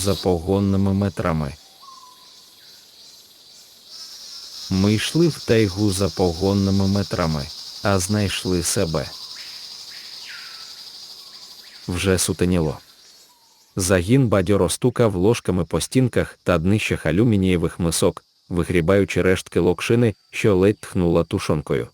за погонними метрами. Ми йшли в тайгу за погонними метрами, а знайшли себе. Вже сутеніло. Загін бадьоро стукав ложками по стінках та днищах алюмінієвих мисок, вигрібаючи рештки локшини, що ледь тхнула тушонкою.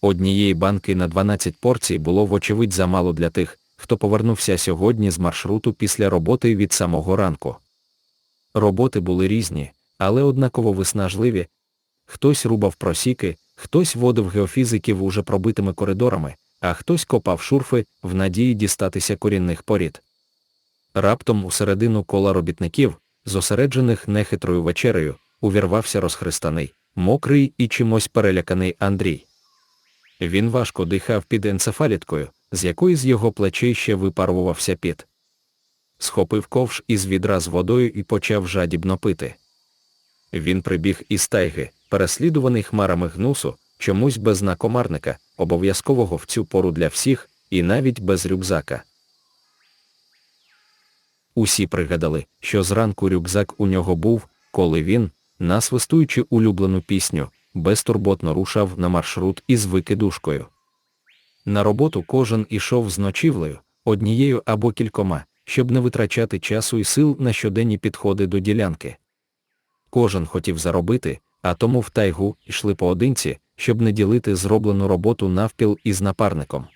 Однієї банки на 12 порцій було вочевидь замало для тих, хто повернувся сьогодні з маршруту після роботи від самого ранку. Роботи були різні, але однаково виснажливі. Хтось рубав просіки, хтось водив геофізиків уже пробитими коридорами, а хтось копав шурфи в надії дістатися корінних порід. Раптом у середину кола робітників, зосереджених нехитрою вечерею, увірвався розхристаний, мокрий і чимось переляканий Андрій. Він важко дихав під енцефаліткою, з якої з його плечей ще випарувався піт. Схопив ковш із відра з водою і почав жадібно пити. Він прибіг із тайги, переслідуваний хмарами гнусу, чомусь без накомарника, обов'язкового в цю пору для всіх, і навіть без рюкзака. Усі пригадали, що зранку рюкзак у нього був, коли він, насвистуючи улюблену пісню, безтурботно рушав на маршрут із викидушкою. На роботу кожен ішов з ночівлею, однією або кількома, щоб не витрачати часу і сил на щоденні підходи до ділянки. Кожен хотів заробити, а тому в тайгу йшли поодинці, щоб не ділити зроблену роботу навпіл із напарником.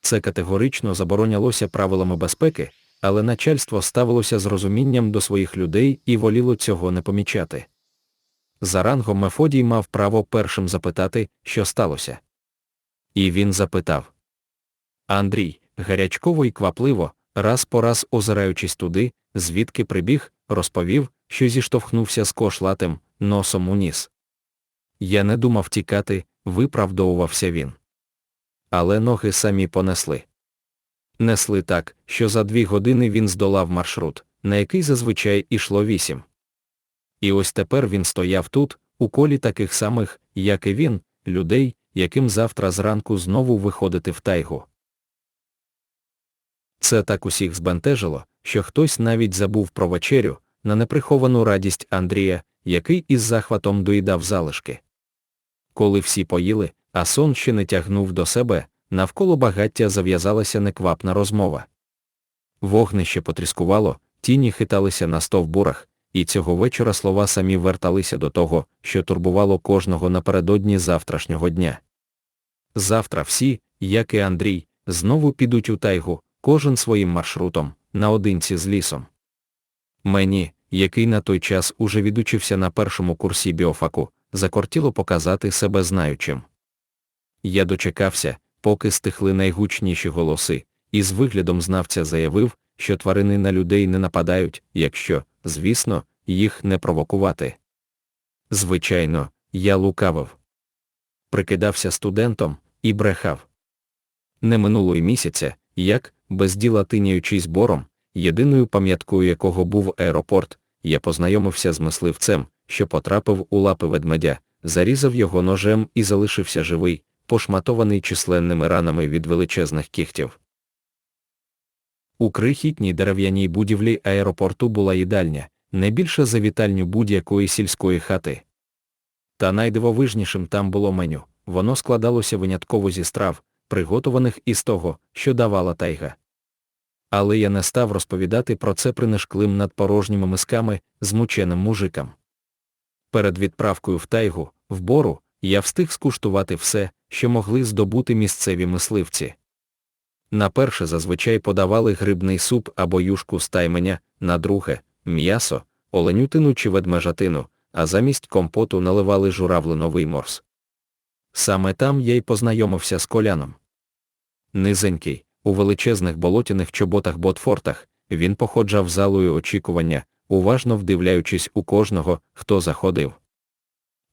Це категорично заборонялося правилами безпеки, але начальство ставилося з розумінням до своїх людей і воліло цього не помічати. За рангом Мефодій мав право першим запитати, що сталося. І він запитав. Андрій, гарячково і квапливо, раз по раз озираючись туди, звідки прибіг, розповів, що зіштовхнувся з кошлатим, носом у ніс. Я не думав тікати, виправдовувався він. Але ноги самі понесли. Несли так, що за дві години він здолав маршрут, на який зазвичай ішло вісім. І ось тепер він стояв тут, у колі таких самих, як і він, людей, яким завтра зранку знову виходити в тайгу. Це так усіх збентежило, що хтось навіть забув про вечерю, на неприховану радість Андрія, який із захватом доїдав залишки. Коли всі поїли, а сон ще не тягнув до себе, навколо багаття зав'язалася неквапна розмова. Вогнище потріскувало, тіні хиталися на стовбурах, і цього вечора слова самі верталися до того, що турбувало кожного напередодні завтрашнього дня. Завтра всі, як і Андрій, знову підуть у тайгу, кожен своїм маршрутом, наодинці з лісом. Мені, який на той час уже відучився на першому курсі біофаку, закортіло показати себе знаючим. Я дочекався, поки стихли найгучніші голоси, і з виглядом знавця заявив, що тварини на людей не нападають, якщо, звісно, їх не провокувати. Звичайно, я лукавив. Прикидався студентом і брехав. Не минуло й місяця, як, без діла тиняючись бором, єдиною пам'яткою якого був аеропорт, я познайомився з мисливцем, що потрапив у лапи ведмедя, зарізав його ножем і залишився живий, пошматований численними ранами від величезних кігтів. У крихітній дерев'яній будівлі аеропорту була їдальня, не більше за вітальню будь-якої сільської хати. Та найдивовижнішим там було меню, воно складалося винятково зі страв, приготованих із того, що давала тайга. Але я не став розповідати про це принишклим над порожніми мисками змученим мужикам. Перед відправкою в тайгу, в бору, я встиг скуштувати все, що могли здобути місцеві мисливці. На перше зазвичай подавали грибний суп або юшку з тайменя, на друге м'ясо, оленютину чи ведмежатину, а замість компоту наливали журавлиновий морс. Саме там я й познайомився з коляном. Низенький, у величезних болотяних чоботах ботфортах, він походжав залою очікування, уважно вдивляючись у кожного, хто заходив.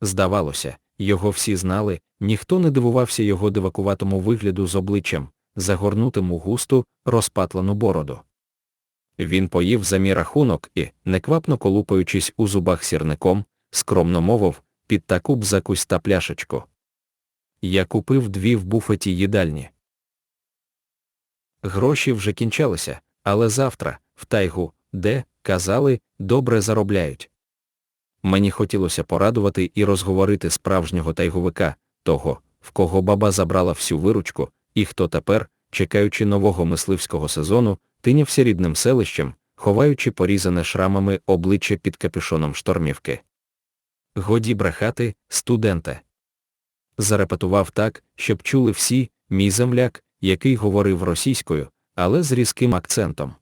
Здавалося, його всі знали, ніхто не дивувався його дивакуватому вигляду з обличчям, загорнутим густу, розпатлену бороду. Він поїв за мій рахунок і, неквапно колупаючись у зубах сірником, скромно мовив, під таку б закусь та пляшечку. Я купив дві в буфеті їдальні. Гроші вже кінчалися, але завтра, в тайгу, де, казали, добре заробляють. Мені хотілося порадувати і розговорити справжнього тайговика, того, в кого баба забрала всю виручку, і хто тепер, чекаючи нового мисливського сезону, тинявся рідним селищем, ховаючи порізане шрамами обличчя під капюшоном штормівки. Годі брехати, студенте. Зарепетував так, щоб чули всі, мій земляк, який говорив російською, але з різким акцентом.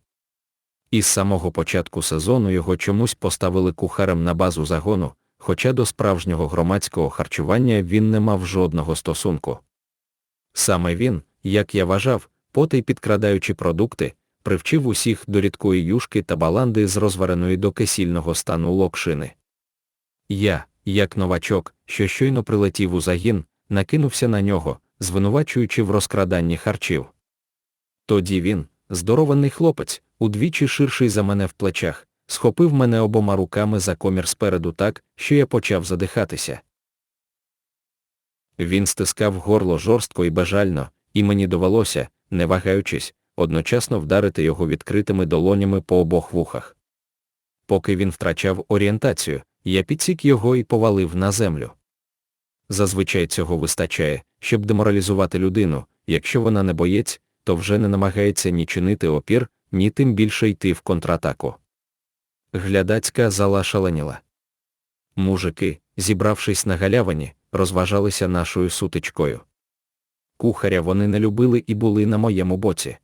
Із самого початку сезону його чомусь поставили кухарем на базу загону, хоча до справжнього громадського харчування він не мав жодного стосунку. Саме він, як я вважав, потай підкрадаючи продукти, привчив усіх до рідкої юшки та баланди з розвареної до кисільного стану локшини. Я, як новачок, що щойно прилетів у загін, накинувся на нього, звинувачуючи в розкраданні харчів. Тоді він, здорований хлопець, удвічі ширший за мене в плечах, схопив мене обома руками за комір спереду так, що я почав задихатися. Він стискав горло жорстко і бажально, і мені довелося, не вагаючись, одночасно вдарити його відкритими долонями по обох вухах. Поки він втрачав орієнтацію, я підсік його і повалив на землю. Зазвичай цього вистачає, щоб деморалізувати людину, якщо вона не боєць, то вже не намагається ні чинити опір, ні тим більше йти в контратаку. Глядацька зала шаленіла. Мужики, зібравшись на галявині, розважалися нашою сутичкою. Кухаря вони не любили і були на моєму боці.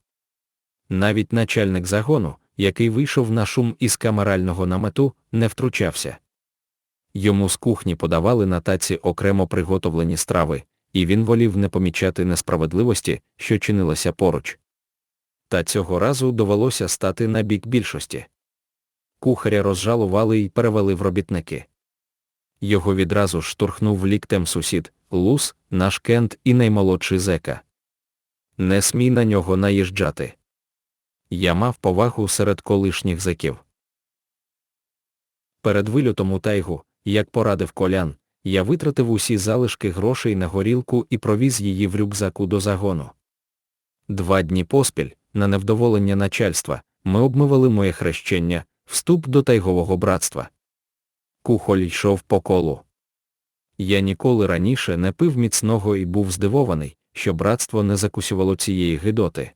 Навіть начальник загону, який вийшов на шум із камерального намету, не втручався. Йому з кухні подавали на таці окремо приготовлені страви, і він волів не помічати несправедливості, що чинилося поруч. Та цього разу довелося стати на бік більшості. Кухаря розжалували і перевели в робітники. Його відразу ж штурхнув ліктем сусід, лус, наш кент і наймолодший зека. Не смій на нього наїжджати. Я мав повагу серед колишніх зеків. Перед вильотом у тайгу, як порадив колян, я витратив усі залишки грошей на горілку і провіз її в рюкзаку до загону. Два дні поспіль, на невдоволення начальства, ми обмивали моє хрещення, вступ до тайгового братства. Кухоль йшов по колу. Я ніколи раніше не пив міцного і був здивований, що братство не закусювало цієї гидоти.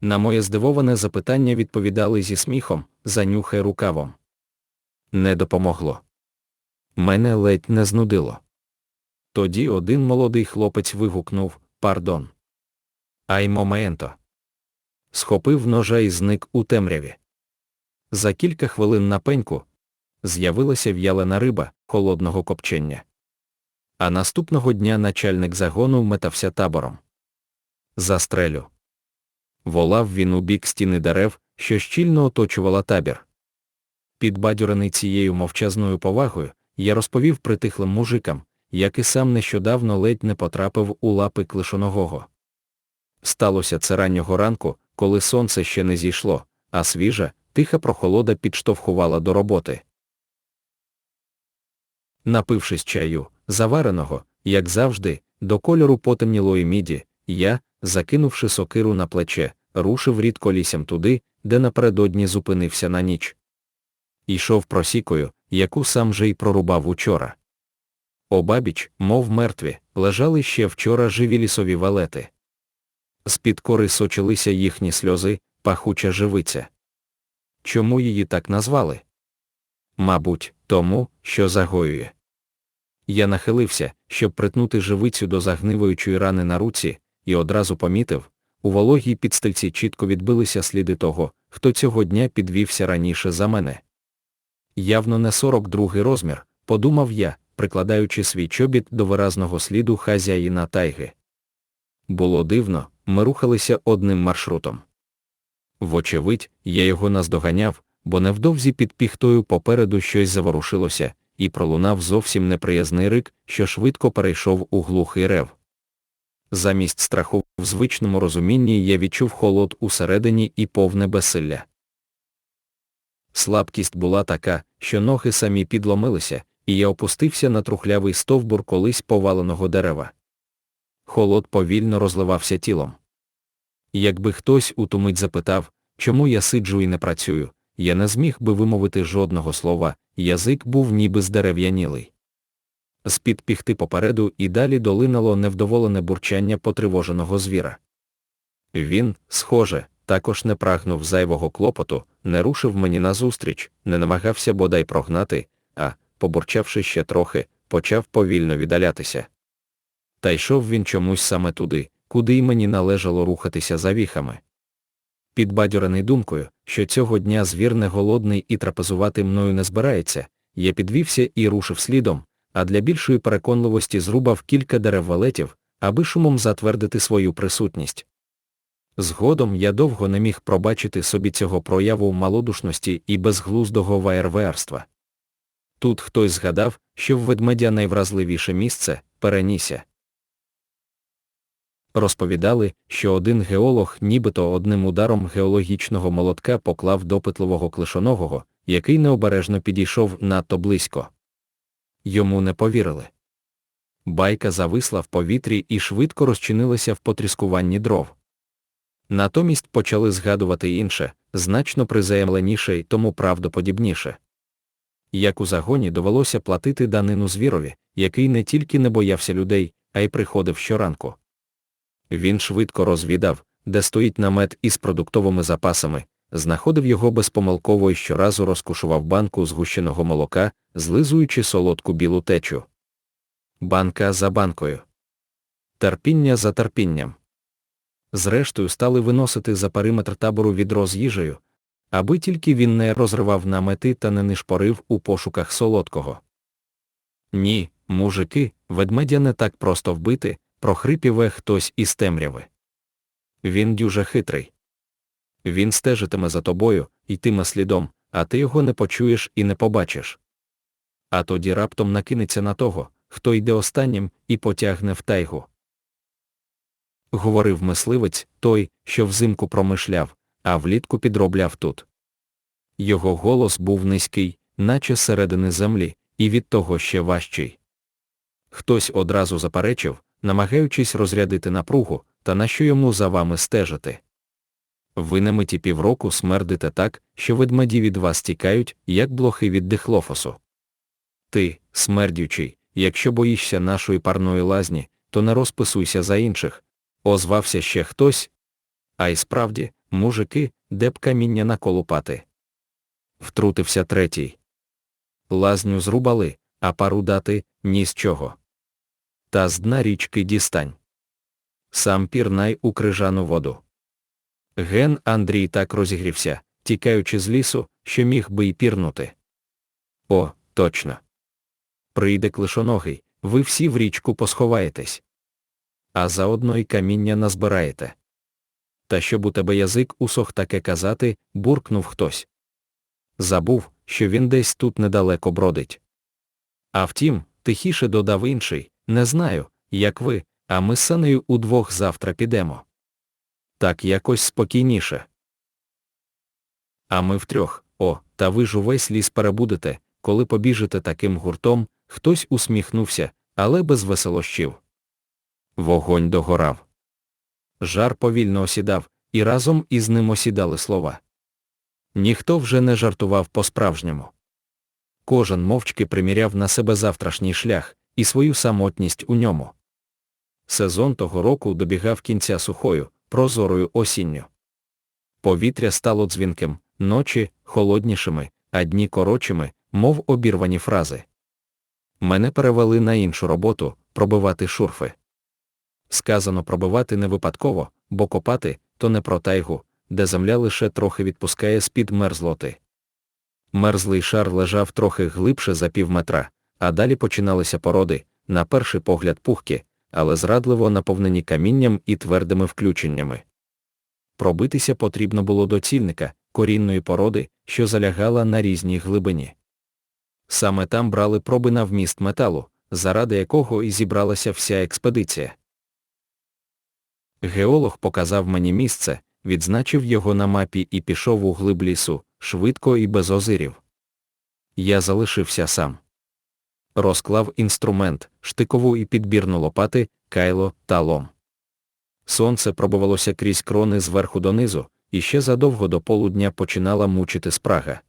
На моє здивоване запитання відповідали зі сміхом, занюхай рукавом. Не допомогло. Мене ледь не знудило. Тоді один молодий хлопець вигукнув Пардон. Ай моменто. Схопив ножа і зник у темряві. За кілька хвилин на пеньку з'явилася в'ялена риба холодного копчення. А наступного дня начальник загону метався табором. Застрелю. Волав він у бік стіни дерев, що щільно оточувала табір. Підбадьорений цією мовчазною повагою, я розповів притихлим мужикам, як і сам нещодавно ледь не потрапив у лапи клишоногого. Сталося це раннього ранку, коли сонце ще не зійшло, а свіжа, тиха прохолода підштовхувала до роботи. Напившись чаю, завареного, як завжди, до кольору потемнілої міді, я, закинувши сокиру на плече, рушив рідко лісям туди, де напередодні зупинився на ніч. Йшов просікою, яку сам же й прорубав учора. Обабіч, мов мертві, лежали ще вчора живі лісові валети. З-під кори сочилися їхні сльози, пахуча живиця. Чому її так назвали? Мабуть, тому, що загоює. Я нахилився, щоб притнути живицю до загниваючої рани на руці, і одразу помітив, у вологій підстильці чітко відбилися сліди того, хто цього дня підвівся раніше за мене. Явно не 42-й розмір, подумав я, прикладаючи свій чобіт до виразного сліду хазяїна тайги. Було дивно, ми рухалися одним маршрутом. Вочевидь, я його наздоганяв, бо невдовзі під піхтою попереду щось заворушилося, і пролунав зовсім неприязний рик, що швидко перейшов у глухий рев. Замість страху в звичному розумінні я відчув холод усередині і повне безсилля. Слабкість була така, що ноги самі підломилися, і я опустився на трухлявий стовбур колись поваленого дерева. Холод повільно розливався тілом. Якби хтось у ту мить запитав, чому я сиджу і не працюю, я не зміг би вимовити жодного слова, язик був ніби здерев'янілий. З-під піхти попереду і далі долинало невдоволене бурчання потривоженого звіра. Він, схоже, також не прагнув зайвого клопоту, не рушив мені назустріч, не намагався бодай прогнати, а, побурчавши ще трохи, почав повільно віддалятися. Та йшов він чомусь саме туди, куди й мені належало рухатися за віхами. Підбадьорений думкою, що цього дня звір не голодний і трапезувати мною не збирається, я підвівся і рушив слідом, а для більшої переконливості зрубав кілька дерев валетів, аби шумом затвердити свою присутність. Згодом я довго не міг пробачити собі цього прояву малодушності і безглуздого ваєрверства. Тут хтось згадав, що в ведмедя найвразливіше місце перенісся. Розповідали, що один геолог нібито одним ударом геологічного молотка поклав допитливого клишоногого, який необережно підійшов надто близько. Йому не повірили. Байка зависла в повітрі і швидко розчинилася в потріскуванні дров. Натомість почали згадувати інше, значно призаємленіше й тому правдоподібніше. Як у загоні довелося платити данину звірові, який не тільки не боявся людей, а й приходив щоранку. Він швидко розвідав, де стоїть намет із продуктовими запасами, знаходив його безпомилково і щоразу розкушував банку згущеного молока, злизуючи солодку білу течу. Банка за банкою. Терпіння за терпінням. Зрештою стали виносити за периметр табору відро з їжею, аби тільки він не розривав намети та не нишпорив у пошуках солодкого. Ні, мужики, ведмедя не так просто вбити, прохрипіве хтось із темряви. Він дюже хитрий. Він стежитиме за тобою, йтиме слідом, а ти його не почуєш і не побачиш. А тоді раптом накинеться на того, хто йде останнім, і потягне в тайгу. Говорив мисливець, той, що взимку промишляв, а влітку підробляв тут. Його голос був низький, наче середини землі, і від того ще важчий. Хтось одразу заперечив, намагаючись розрядити напругу, та на що йому за вами стежити. Ви на миті півроку смердите так, що ведмеді від вас тікають, як блохи від дихлофосу. Ти, смердючий, якщо боїшся нашої парної лазні, то не розписуйся за інших. Озвався ще хтось. А й справді, мужики, де б каміння наколупати. Втрутився третій. Лазню зрубали, а пару дати ні з чого. Та з дна річки дістань. Сам пірнай у крижану воду. Ген Андрій так розігрівся, тікаючи з лісу, що міг би й пірнути. О, точно. Прийде клишоногий, ви всі в річку посховаєтесь. А заодно й каміння назбираєте. Та щоб у тебе язик усох таке казати, буркнув хтось. Забув, що він десь тут недалеко бродить. А втім, тихіше додав інший, не знаю, як ви, а ми з санею удвох завтра підемо. Так якось спокійніше. А ми втрьох, о, та ви ж увесь ліс перебудете, коли побіжите таким гуртом, хтось усміхнувся, але без веселощів. Вогонь догорав. Жар повільно осідав, і разом із ним осідали слова. Ніхто вже не жартував по-справжньому. Кожен мовчки приміряв на себе завтрашній шлях і свою самотність у ньому. Сезон того року добігав кінця сухою, прозорою осінню. Повітря стало дзвінким, ночі холоднішими, а дні коротшими, мов обірвані фрази. Мене перевели на іншу роботу пробивати шурфи. Сказано пробивати не випадково, бо копати то не про тайгу, де земля лише трохи відпускає з-під мерзлоти. Мерзлий шар лежав трохи глибше за пів метра, а далі починалися породи, на перший погляд пухкі, але зрадливо наповнені камінням і твердими включеннями. Пробитися потрібно було до цільника, корінної породи, що залягала на різній глибині. Саме там брали проби на вміст металу, заради якого і зібралася вся експедиція. Геолог показав мені місце, відзначив його на мапі і пішов у глиб лісу, швидко і без озирів. Я залишився сам. Розклав інструмент, штикову і підбірну лопати, кайло та лом. Сонце пробувалося крізь крони зверху донизу, і ще задовго до полудня починала мучити спрага.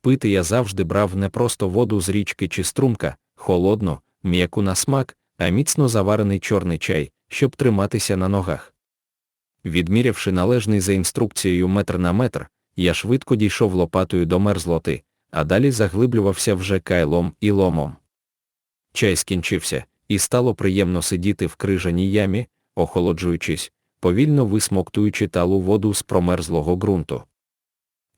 Пити я завжди брав не просто воду з річки чи струмка, холодну, м'яку на смак, а міцно заварений чорний чай, щоб триматися на ногах. Відмірявши належний за інструкцією метр на метр, я швидко дійшов лопатою до мерзлоти, а далі заглиблювався вже кайлом і ломом. Чай скінчився, і стало приємно сидіти в крижаній ямі, охолоджуючись, повільно висмоктуючи талу воду з промерзлого ґрунту.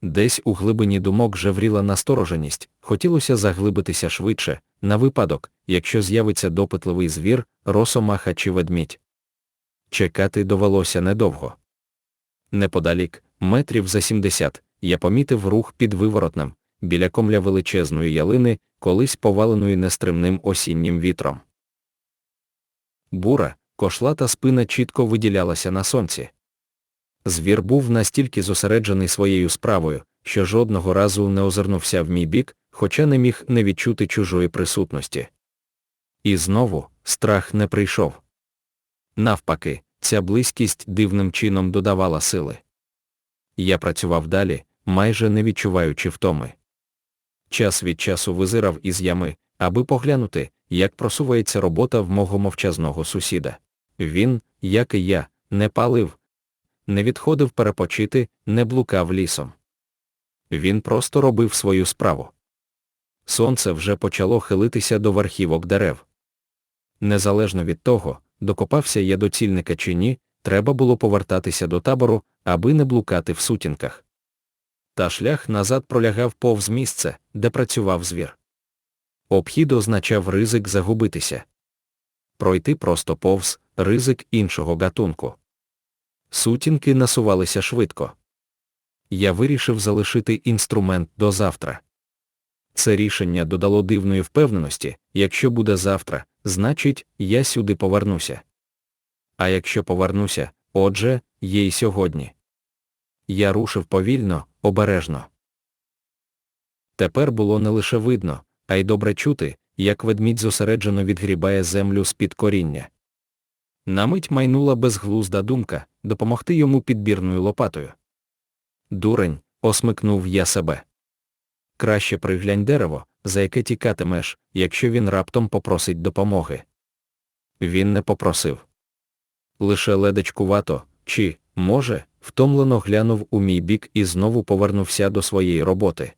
Десь у глибині думок жевріла настороженість, хотілося заглибитися швидше, на випадок, якщо з'явиться допитливий звір, росомаха чи ведмідь. Чекати довелося недовго. Неподалік, метрів за сімдесят, я помітив рух під виворотнем, біля комля величезної ялини, колись поваленої нестримним осіннім вітром. Бура, кошлата спина чітко виділялася на сонці. Звір був настільки зосереджений своєю справою, що жодного разу не озирнувся в мій бік, хоча не міг не відчути чужої присутності. І знову страх не прийшов. Навпаки, ця близькість дивним чином додавала сили. Я працював далі, майже не відчуваючи втоми. Час від часу визирав із ями, аби поглянути, як просувається робота в мого мовчазного сусіда. Він, як і я, не палив, не відходив перепочити, не блукав лісом. Він просто робив свою справу. Сонце вже почало хилитися до верхівок дерев. Незалежно від того, докопався я до цільника чи ні, треба було повертатися до табору, аби не блукати в сутінках. Та шлях назад пролягав повз місце, де працював звір. Обхід означав ризик загубитися. Пройти просто повз ризик іншого гатунку. Сутінки насувалися швидко. Я вирішив залишити інструмент до завтра. Це рішення додало дивної впевненості, якщо буде завтра, значить, я сюди повернуся. А якщо повернуся, отже, є й сьогодні. Я рушив повільно, обережно. Тепер було не лише видно, а й добре чути, як ведмідь зосереджено відгрібає землю з-під коріння. На мить майнула безглузда думка допомогти йому підбірною лопатою. Дурень, осмикнув я себе. Краще приглянь дерево, за яке тікатимеш, якщо він раптом попросить допомоги. Він не попросив. Лише ледачкувато, чи, може, втомлено глянув у мій бік і знову повернувся до своєї роботи.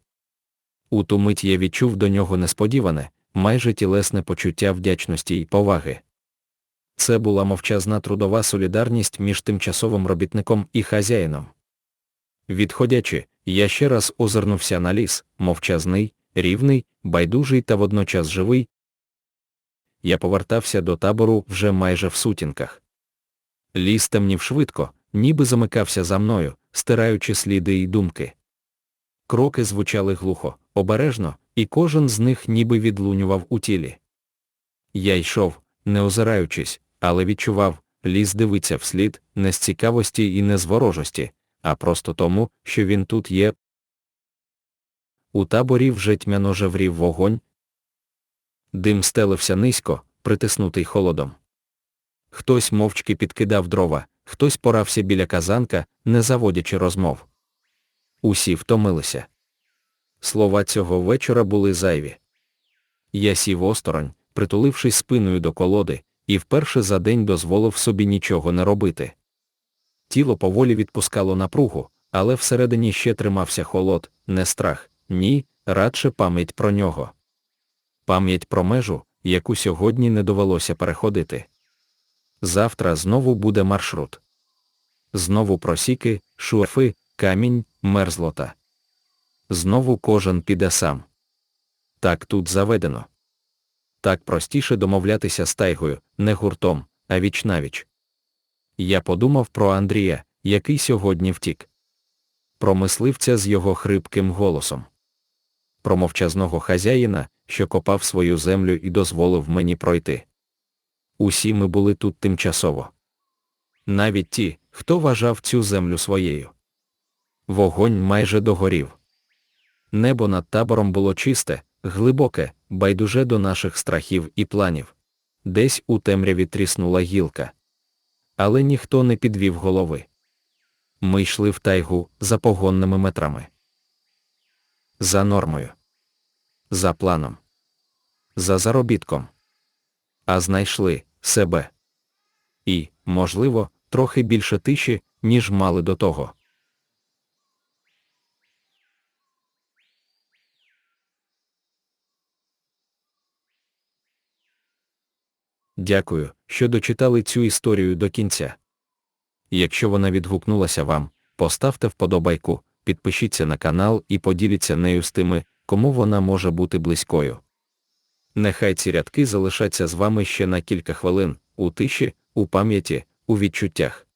У ту мить я відчув до нього несподіване, майже тілесне почуття вдячності й поваги. Це була мовчазна трудова солідарність між тимчасовим робітником і хазяїном. Відходячи, я ще раз озирнувся на ліс, мовчазний, рівний, байдужий та водночас живий. Я повертався до табору вже майже в сутінках. Ліс темнів швидко, ніби замикався за мною, стираючи сліди й думки. Кроки звучали глухо, обережно, і кожен з них ніби відлунював у тілі. Я йшов, не озираючись, але відчував, ліс дивиться вслід, не з цікавості і не з ворожості, а просто тому, що він тут є. У таборі вже тьмяно жеврів вогонь. Дим стелився низько, притиснутий холодом. Хтось мовчки підкидав дрова, хтось порався біля казанка, не заводячи розмов. Усі втомилися. Слова цього вечора були зайві. Я сів осторонь, притулившись спиною до колоди, і вперше за день дозволив собі нічого не робити. Тіло поволі відпускало напругу, але всередині ще тримався холод, не страх, ні, радше пам'ять про нього. Пам'ять про межу, яку сьогодні не довелося переходити. Завтра знову буде маршрут. Знову просіки, шурфи, камінь, мерзлота. Знову кожен піде сам. Так тут заведено. Так простіше домовлятися з тайгою, не гуртом, а вічнавіч. Я подумав про Андрія, який сьогодні втік. Про мисливця з його хрипким голосом. Про мовчазного хазяїна, що копав свою землю і дозволив мені пройти. Усі ми були тут тимчасово. Навіть ті, хто вважав цю землю своєю. Вогонь майже догорів. Небо над табором було чисте, глибоке, байдуже до наших страхів і планів. Десь у темряві тріснула гілка. Але ніхто не підвів голови. Ми йшли в тайгу за погонними метрами. За нормою. За планом. За заробітком. А знайшли себе. І, можливо, трохи більше тиші, ніж мали до того. Дякую, що дочитали цю історію до кінця. Якщо вона відгукнулася вам, поставте вподобайку, підпишіться на канал і поділіться нею з тими, кому вона може бути близькою. Нехай ці рядки залишаться з вами ще на кілька хвилин, у тиші, у пам'яті, у відчуттях.